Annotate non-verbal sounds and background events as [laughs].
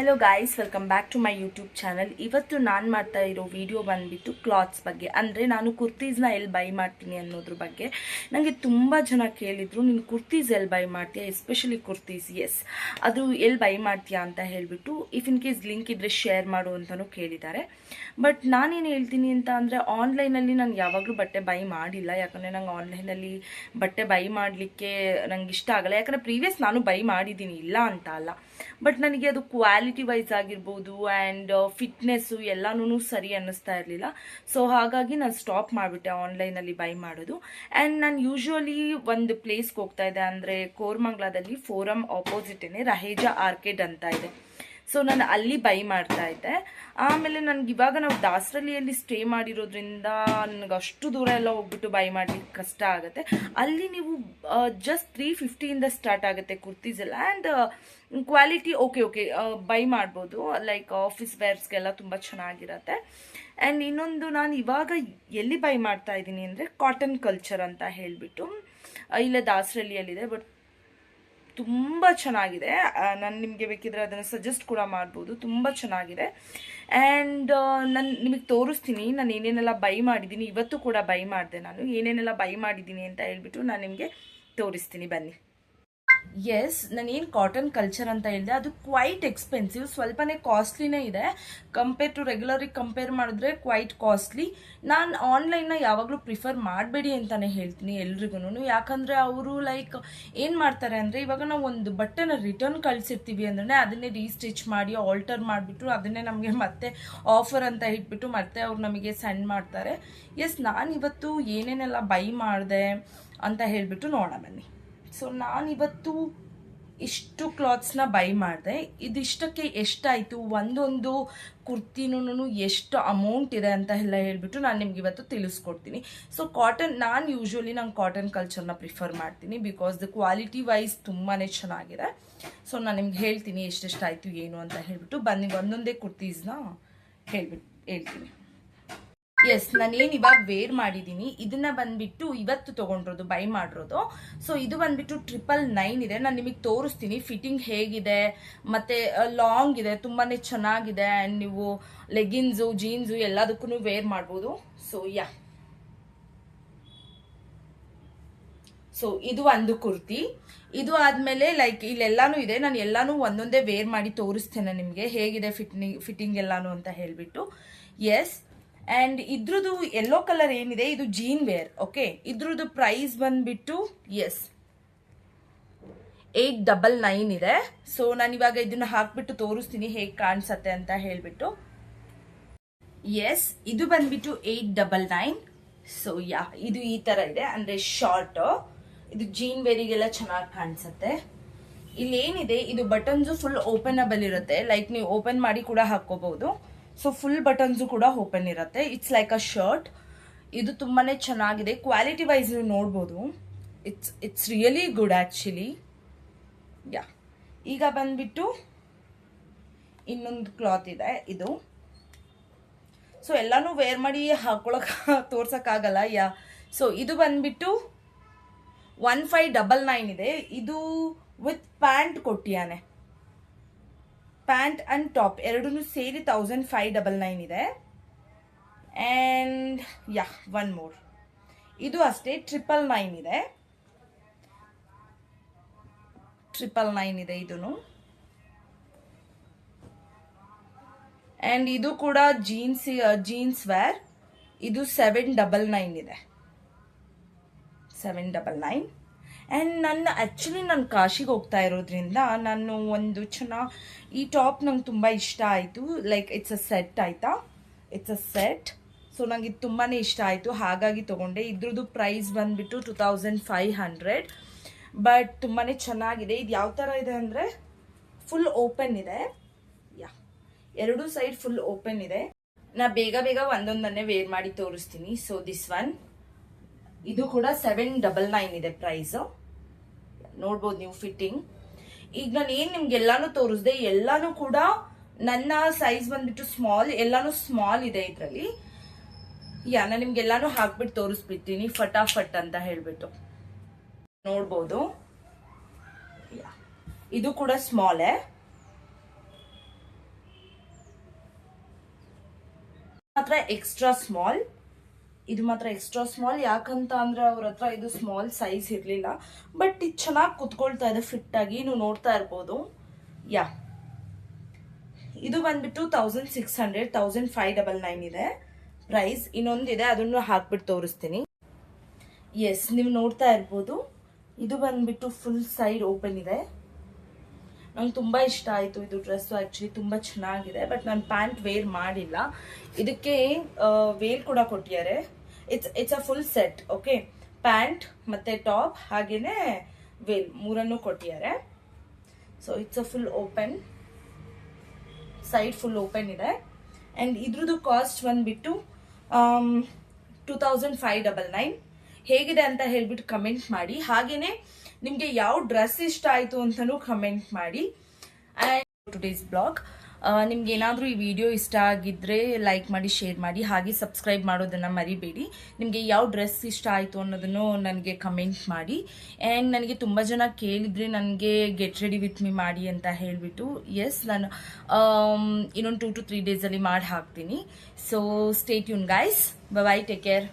Hello guys welcome back to my YouTube channel ಇವತ್ತು ನಾನು ಮಾಡ್ತಾ ಇರೋ ವಿಡಿಯೋ ಬಂದುಬಿಟ್ಟು ಕ್ಲಾತ್ಸ್ ಬಗ್ಗೆ. ಅಂದರೆ ನಾನು ಕುರ್ತೀಸ್ನ ಎಲ್ಲಿ ಬೈ ಮಾಡ್ತೀನಿ ಅನ್ನೋದ್ರ ಬಗ್ಗೆ. ನನಗೆ ತುಂಬ ಜನ ಕೇಳಿದರು, ನೀನು ಕುರ್ತೀಸ್ ಎಲ್ಲಿ ಬೈ ಮಾಡ್ತೀಯಾ? ಎಸ್ಪೆಷಲಿ ಕುರ್ತೀಸ್ ಎಸ್ ಅದು ಎಲ್ಲಿ ಬೈ ಮಾಡ್ತೀಯಾ ಅಂತ ಹೇಳಿಬಿಟ್ಟು ಇಫ್ ಇನ್ ಕೇಸ್ ಲಿಂಕ್ ಇದ್ದರೆ ಶೇರ್ ಮಾಡು ಅಂತಲೂ ಕೇಳಿದ್ದಾರೆ. ಬಟ್ ನಾನೇನು ಹೇಳ್ತೀನಿ ಅಂತ ಅಂದರೆ ಆನ್ಲೈನಲ್ಲಿ ನಾನು ಯಾವಾಗಲೂ ಬಟ್ಟೆ ಬೈ ಮಾಡಿಲ್ಲ. ಯಾಕಂದರೆ ನಂಗೆ ಆನ್ಲೈನಲ್ಲಿ ಬಟ್ಟೆ ಬೈ ಮಾಡಲಿಕ್ಕೆ ನಂಗೆ ಇಷ್ಟ ಆಗಲ್ಲ. ಯಾಕಂದರೆ ಪ್ರೀವಿಯಸ್ ನಾನು ಬೈ ಮಾಡಿದ್ದೀನಿ ಇಲ್ಲ ಅಂತ ಅಲ್ಲ. ಬಟ್ ನನಗೆ ಅದು ಕ್ವಾಲಿಟಿ ವೈಸ್ ಆಗಿರ್ಬೋದು ಆ್ಯಂಡ್ ಫಿಟ್ನೆಸ್ಸು ಎಲ್ಲನೂ ಸರಿ ಅನ್ನಿಸ್ತಾ ಇರಲಿಲ್ಲ. ಸೊ ಹಾಗಾಗಿ ನಾನು ಸ್ಟಾಪ್ ಮಾಡಿಬಿಟ್ಟೆ ಆನ್ಲೈನಲ್ಲಿ ಬೈ ಮಾಡೋದು. ಆ್ಯಂಡ್ ನಾನು ಯೂಶ್ವಲಿ ಒಂದು ಪ್ಲೇಸ್ಗೆ ಹೋಗ್ತಾ ಇದ್ದೆ ಅಂದರೆ ಕೋರ್ಮಂಗ್ಲಾದಲ್ಲಿ ಫೋರಮ್ ಆಪೋಸಿಟೇನೆ ರಹೇಜಾ ಆರ್ಕೆಡ್ ಅಂತ ಇದೆ. ಸೊ ನಾನು ಅಲ್ಲಿ ಬೈ ಮಾಡ್ತಾ ಇದ್ದೆ. ಆಮೇಲೆ ನನಗೆ ಇವಾಗ ನಾವು ದಾಸರಳ್ಳಿಯಲ್ಲಿ ಸ್ಟೇ ಮಾಡಿರೋದ್ರಿಂದ ನನಗೆ ಅಷ್ಟು ದೂರ ಎಲ್ಲ ಹೋಗ್ಬಿಟ್ಟು ಬೈ ಮಾಡ್ಲಿಕ್ಕೆ ಕಷ್ಟ ಆಗುತ್ತೆ. ಅಲ್ಲಿ ನೀವು ಜಸ್ಟ್ ತ್ರೀ ಫಿಫ್ಟಿಯಿಂದ ಸ್ಟಾರ್ಟ್ ಆಗುತ್ತೆ ಕುರ್ತೀಸ್ ಎಲ್ಲ. And quality okay okay buy ಮಾಡ್ಬೋದು. ಲೈಕ್ ಆಫೀಸ್ ವೇರ್ಸ್ಗೆಲ್ಲ ತುಂಬ ಚೆನ್ನಾಗಿರತ್ತೆ. ಆ್ಯಂಡ್ ಇನ್ನೊಂದು ನಾನು ಇವಾಗ ಎಲ್ಲಿ ಬೈ ಮಾಡ್ತಾ ಇದ್ದೀನಿ ಅಂದರೆ ಕಾಟನ್ ಕಲ್ಚರ್ ಅಂತ ಹೇಳಿಬಿಟ್ಟು ಇಲ್ಲೇ ದಾಸರಳ್ಳಿಯಲ್ಲಿದೆ. ಬಟ್ ತುಂಬ ಚೆನ್ನಾಗಿದೆ. ನಾನು ನಿಮಗೆ ಬೇಕಿದ್ರೆ ಅದನ್ನು ಸಜೆಸ್ಟ್ ಕೂಡ ಮಾಡ್ಬೋದು. ತುಂಬ ಚೆನ್ನಾಗಿದೆ. ಆ್ಯಂಡ್ ನಾನು ನಿಮಗೆ ತೋರಿಸ್ತೀನಿ. ನಾನು ಏನೇನೆಲ್ಲ ಬೈ ಮಾಡಿದ್ದೀನಿ. ಇವತ್ತು ಕೂಡ ಬೈ ಮಾಡಿದೆ ನಾನು. ಏನೇನೆಲ್ಲ ಬೈ ಮಾಡಿದ್ದೀನಿ ಅಂತ ಹೇಳ್ಬಿಟ್ಟು ನಾನು ನಿಮಗೆ ತೋರಿಸ್ತೀನಿ. ಬನ್ನಿ. ಎಸ್ ನಾನೇನು ಕಾಟನ್ ಕಲ್ಚರ್ ಅಂತ ಹೇಳಿದೆ, ಅದು ಕ್ವೈಟ್ ಎಕ್ಸ್ಪೆನ್ಸಿವ್ ಸ್ವಲ್ಪನೇ ಕಾಸ್ಟ್ಲಿನೇ ಇದೆ. ಕಂಪೇರ್ ಟು ರೆಗ್ಯುಲರಿಗೆ ಕಂಪೇರ್ ಮಾಡಿದ್ರೆ ಕ್ವೈಟ್ ಕಾಸ್ಟ್ಲಿ ನಾನು ಆನ್ಲೈನ್ನ ಯಾವಾಗಲೂ ಪ್ರಿಫರ್ ಮಾಡಬೇಡಿ ಅಂತಲೇ ಹೇಳ್ತೀನಿ ಎಲ್ರಿಗೂ ಯಾಕಂದರೆ ಅವರು ಲೈಕ್ ಏನು ಮಾಡ್ತಾರೆ ಅಂದರೆ, ಇವಾಗ ನಾವು ಒಂದು ಬಟ್ಟೆನ ರಿಟರ್ನ್ ಕಳಿಸಿರ್ತೀವಿ ಅಂದ್ರೆ ಅದನ್ನೇ ರೀಸ್ಟಿಚ್ ಮಾಡಿ ಆಲ್ಟರ್ ಮಾಡಿಬಿಟ್ಟು ಅದನ್ನೇ ನಮಗೆ ಮತ್ತೆ ಆಫರ್ ಅಂತ ಇಟ್ಬಿಟ್ಟು ಮತ್ತೆ ಅವ್ರು ನಮಗೆ ಸೆಂಡ್ ಮಾಡ್ತಾರೆ. ಎಸ್ ನಾನು ಇವತ್ತು ಏನೇನೆಲ್ಲ ಬೈ ಮಾಡಿದೆ ಅಂತ ಹೇಳಿಬಿಟ್ಟು ನೋಡೋಣ ಬನ್ನಿ. ಸೊ ನಾನಿವತ್ತು ಇಷ್ಟು ಕ್ಲಾತ್ಸ್ನ ಬೈ ಮಾಡಿದೆ. ಇದಿಷ್ಟಕ್ಕೆ ಎಷ್ಟಾಯಿತು? ಒಂದೊಂದು ಕುರ್ತಿನೂ ಎಷ್ಟು ಅಮೌಂಟ್ ಇದೆ ಅಂತ ಎಲ್ಲ ಹೇಳಿಬಿಟ್ಟು ನಾನು ನಿಮ್ಗೆ ಇವತ್ತು ತಿಳಿಸ್ಕೊಡ್ತೀನಿ. ಸೊ ಕಾಟನ್ ನಾನು ಯೂಶ್ವಲಿ ನಂಗೆ ಕಾಟನ್ ಕಲ್ಚರ್ನ ಪ್ರಿಫರ್ ಮಾಡ್ತೀನಿ ಬಿಕಾಸ್ ದ ಕ್ವಾಲಿಟಿ ವೈಸ್ ತುಂಬಾ ಚೆನ್ನಾಗಿದೆ. ಸೊ ನಾನು ನಿಮ್ಗೆ ಹೇಳ್ತೀನಿ ಎಷ್ಟೆಷ್ಟಾಯಿತು, ಏನು ಅಂತ ಹೇಳಿಬಿಟ್ಟು. ಬನ್ನಿ, ಒಂದೊಂದೇ ಕುರ್ತೀಸ್ನ ಹೇಳ್ಬಿಟ್ಟು ಹೇಳ್ತೀನಿ. ಎಸ್ ನಾನೇನು ಇವಾಗ ವೇರ್ ಮಾಡಿದ್ದೀನಿ ಇದನ್ನ ಬಂದ್ಬಿಟ್ಟು ಇವತ್ತು ತೊಗೊಂಡಿರೋದು ಬೈ ಮಾಡಿರೋದು. ಸೊ ಇದು ಬಂದ್ಬಿಟ್ಟು ಟ್ರಿಪಲ್ ನೈನ್ ಇದೆ. ನಾನು ನಿಮಗೆ ತೋರಿಸ್ತೀನಿ. ಫಿಟ್ಟಿಂಗ್ ಹೇಗಿದೆ, ಮತ್ತು ಲಾಂಗ್ ಇದೆ. ತುಂಬಾ ಚೆನ್ನಾಗಿದೆ. ಆ್ಯಂಡ್ ನೀವು ಲೆಗಿನ್ಸು ಜೀನ್ಸು ಎಲ್ಲದಕ್ಕೂ ವೇರ್ ಮಾಡ್ಬೋದು. ಸೊ ಯಾ ಸೊ ಇದು ಒಂದು ಕುರ್ತಿ. ಇದು ಆದಮೇಲೆ ಲೈಕ್ ಇಲ್ಲೆಲ್ಲಾನು ಇದೆ. ನಾನು ಎಲ್ಲಾನು ಒಂದೊಂದೇ ವೇರ್ ಮಾಡಿ ತೋರಿಸ್ತೇನೆ ನಿಮಗೆ. ಹೇಗಿದೆ ಫಿಟ್ಟಿಂಗ್ ಫಿಟ್ಟಿಂಗ್ ಎಲ್ಲಾನು ಅಂತ ಹೇಳಿಬಿಟ್ಟು. ಎಸ್ ಆ್ಯಂಡ್ ಇದ್ರದ್ದು ಎಲ್ಲೋ ಕಲರ್ ಏನಿದೆ, ಇದು ಜೀನ್ ವೇರ್ ಓಕೆ ಇದ್ರದ್ದು ಪ್ರೈಸ್ ಬಂದ್ಬಿಟ್ಟು ಎಸ್ ಏಯ್ಟ್ ಡಬಲ್ ನೈನ್ ಇದೆ. ಸೊ ನಾನು ಇವಾಗ ಇದನ್ನ ಹಾಕ್ಬಿಟ್ಟು ತೋರಿಸ್ತೀನಿ ಹೇಗೆ ಕಾಣಿಸತ್ತೆ ಅಂತ ಹೇಳ್ಬಿಟ್ಟು. ಎಸ್ ಇದು ಬಂದ್ಬಿಟ್ಟು eight double nine so yeah ಇದು ಈ ತರ ಇದೆ. ಅಂದ್ರೆ ಶಾರ್ಟ್ ಇದು ಜೀನ್ ವೇರಿಗೆಲ್ಲ ಚೆನ್ನಾಗಿ ಕಾಣಿಸುತ್ತೆ. ಇಲ್ಲಿ ಏನಿದೆ ಇದು ಬಟನ್ಸು ಫುಲ್ ಓಪನಬಲ್ ಇರುತ್ತೆ ಲೈಕ್ ನೀವು ಓಪನ್ ಮಾಡಿ ಕೂಡ ಹಾಕೋಬಹುದು ಸೊ ಫುಲ್ ಬಟನ್ಸು ಕೂಡ ಓಪನ್ ಇರುತ್ತೆ. ಇಟ್ಸ್ ಲೈಕ್ ಅ ಶರ್ಟ್ ಇದು ತುಂಬಾ ಚೆನ್ನಾಗಿದೆ. ಕ್ವಾಲಿಟಿ ವೈಸ್ ನೀವು ನೋಡ್ಬೋದು. It's it's really good actually yeah ಈಗ ಬಂದ್ಬಿಟ್ಟು ಇನ್ನೊಂದು ಕ್ಲಾತ್ ಇದೆ. ಇದು. ಸೊ ಎಲ್ಲನೂ ವೇರ್ ಮಾಡಿ ಹಾಕೊಳಕ್ [laughs] ತೋರ್ಸೋಕ್ಕಾಗಲ್ಲ. ಯಾ ಸೊ ಇದು ಬಂದ್ಬಿಟ್ಟು ಒನ್ ಫೈವ್ ಡಬಲ್ ನೈನ್ ಇದೆ. ಇದು ವಿತ್ ಪ್ಯಾಂಟ್ ಕೊಟ್ಟಿಯಾನೆ. ಪ್ಯಾಂಟ್ ಅಂಡ್ ಟಾಪ್ ಎರಡೂ ಸೇರಿ ತೌಸಂಡ್ ಫೈವ್ ಡಬಲ್ ನೈನ್ ಇದೆ. ಆ್ಯಂಡ್ ಯಾ ಒನ್ ಮೋರ್ ಇದು ಅಷ್ಟೇ ಟ್ರಿಪಲ್ ನೈನ್ ಇದೆ. ಟ್ರಿಪಲ್ ನೈನ್ ಇದೆ ಇದೂ ಆ್ಯಂಡ್ ಇದು ಕೂಡ ಜೀನ್ಸ್ ಜೀನ್ಸ್ ವೇರ್ ಇದು ಸೆವೆನ್ ಡಬಲ್ ನೈನ್ ಇದೆ. ಸೆವೆನ್ ಡಬಲ್ ನೈನ್ ಆ್ಯಂಡ್ ನನ್ನ ಆ್ಯಕ್ಚುಲಿ ನಾನು ಕಾಶಿಗೆ ಹೋಗ್ತಾ ಇರೋದ್ರಿಂದ ನಾನು ಒಂದು ಚೆನ್ನಾಗಿ ಈ ಟಾಪ್ ನಂಗೆ ತುಂಬ ಇಷ್ಟ ಆಯಿತು. ಲೈಕ್ ಇಟ್ಸ್ ಅ ಸೆಟ್ ಆಯಿತಾ? ಇಟ್ಸ್ ಅ ಸೆಟ್ ಸೊ ನಂಗೆ ಇದು ತುಂಬಾ ಇಷ್ಟ ಆಯಿತು. ಹಾಗಾಗಿ ತೊಗೊಂಡೆ. ಇದ್ರದ್ದು ಪ್ರೈಸ್ ಬಂದುಬಿಟ್ಟು two thousand five hundred but ತುಂಬಾ ಚೆನ್ನಾಗಿದೆ. ಇದು ಯಾವ ಥರ ಇದೆ ಅಂದರೆ ಫುಲ್ ಓಪನ್ ಇದೆ. ಯಾ ಎರಡೂ ಸೈಡ್ ಫುಲ್ ಓಪನ್ ಇದೆ. ನಾ ಬೇಗ ಬೇಗ ಒಂದೊಂದನ್ನೇ ವೇರ್ ಮಾಡಿ ತೋರಿಸ್ತೀನಿ. ಸೊ ದಿಸ್ ಒನ್ ಇದು ಕೂಡ ಸೆವೆನ್ ಡಬಲ್ ನೈನ್ ಇದೆ ಪ್ರೈಸ್ ನೋಡ್ಬೋದು ನೀವು ಫಿಟ್ಟಿಂಗ್ ಈಗ ನಾನು ಏನು ನಿಮ್ಗೆ ಎಲ್ಲಾನು ತೋರಿಸ್ದೆ, ಎಲ್ಲಾನು ಕೂಡ ನನ್ನ ಸೈಜ್ ಬಂದ್ಬಿಟ್ಟು ಸ್ಮಾಲ್ ಎಲ್ಲಾನು ಸ್ಮಾಲ್ ಇದೆ ಇದರಲ್ಲಿ. ಯಾ ನಾನು ನಿಮ್ಗೆ ಎಲ್ಲಾನು ಹಾಕ್ಬಿಟ್ಟು ತೋರಿಸ್ಬಿಡ್ತೀನಿ, ಫಟಾಫಟ್ ಅಂತ ಹೇಳ್ಬಿಟ್ಟು. ನೋಡ್ಬೋದು. ಇದು ಕೂಡ ಸ್ಮಾಲೇ ಮಾತ್ರ ಎಕ್ಸ್ಟ್ರಾ ಸ್ಮಾಲ್ ಇದು ಮಾತ್ರ ಎಕ್ಸ್ಟ್ರಾ ಸ್ಮಾಲ್ ಯಾಕಂತ ಅಂದ್ರೆ ಅವ್ರ ಹತ್ರ ಇದು ಸ್ಮಾಲ್ ಸೈಜ್ ಇರಲಿಲ್ಲ. ಬಟ್ ಇದು ಚೆನ್ನಾಗಿ ಕುತ್ಕೊಳ್ತಾ ಇದೆ ಫಿಟ್ ಆಗಿ. ನೀವು ನೋಡ್ತಾ ಇರ್ಬೋದು. ಯಾ ಇದು ಬಂದ್ಬಿಟ್ಟು thousand six hundred thousand five double nine ಇದೆ. ಪ್ರೈಸ್ ಇನ್ನೊಂದಿದೆ, ಅದನ್ನು ಹಾಕ್ಬಿಟ್ಟು ತೋರಿಸ್ತೀನಿ. ಎಸ್ ನೀವು ನೋಡ್ತಾ ಇರ್ಬೋದು. ಇದು ಬಂದ್ಬಿಟ್ಟು ಫುಲ್ ಸೈಡ್ ಓಪನ್ ಇದೆ. ನಂಗೆ ತುಂಬ ಇಷ್ಟ ಆಯಿತು ಇದು ಡ್ರೆಸ್ಸು ಆ್ಯಕ್ಚುಲಿ ತುಂಬ ಚೆನ್ನಾಗಿದೆ. ಬಟ್ ನಾನು ಪ್ಯಾಂಟ್ ವೇರ್ ಮಾಡಿಲ್ಲ. ಇದಕ್ಕೆ ವೇಲ್ ಕೂಡ ಕೊಟ್ಟಿದ್ದಾರೆ. It's it's a full set okay pant ಮತ್ತು ಟಾಪ್ ಹಾಗೆಯೇ ವೇಲ್ ಮೂರನ್ನು ಕೊಟ್ಟಿದ್ದಾರೆ. So it's a full open side full open ಇದೆ. ಆ್ಯಂಡ್ ಇದ್ರದ್ದು ಕಾಸ್ಟ್ ಬಂದುಬಿಟ್ಟು two thousand five double nine ಹೇಗಿದೆ ಅಂತ ಹೇಳ್ಬಿಟ್ಟು ಕಮೆಂಟ್ ಮಾಡಿ. ಹಾಗೆಯೇ ನಿಮಗೆ ಯಾವ ಡ್ರೆಸ್ ಇಷ್ಟ ಆಯಿತು ಅಂತಲೂ ಕಮೆಂಟ್ ಮಾಡಿ. ಆ್ಯಂಡ್ ಟುಡೇಸ್ ಬ್ಲಾಗ್ ನಿಮ್ಗೆ ಏನಾದರೂ ಈ ವಿಡಿಯೋ ಇಷ್ಟ ಆಗಿದ್ದರೆ ಲೈಕ್ ಮಾಡಿ ಶೇರ್ ಮಾಡಿ, ಹಾಗೆ ಸಬ್ಸ್ಕ್ರೈಬ್ ಮಾಡೋದನ್ನು ಮರಿಬೇಡಿ. ನಿಮಗೆ ಯಾವ ಡ್ರೆಸ್ ಇಷ್ಟ ಆಯಿತು ಅನ್ನೋದನ್ನು ನನಗೆ ಕಮೆಂಟ್ ಮಾಡಿ. ಆ್ಯಂಡ್ ನನಗೆ ತುಂಬ ಜನ ಕೇಳಿದರೆ ನನಗೆ ಗೆಟ್ ರೆಡಿ ವಿತ್ ಮೀ ಮಾಡಿ ಅಂತ ಹೇಳಿಬಿಟ್ಟು ಎಸ್ ನಾನು ಇನ್ನೊಂದು ಟೂ ಟು ತ್ರೀ ಡೇಸಲ್ಲಿ ಮಾಡಿ ಹಾಕ್ತೀನಿ. ಸೊ ಸ್ಟೇಟ್ ಯೂನ್ ಗೈಸ್ ಬೈ ಟೇಕ್ ಕೇರ್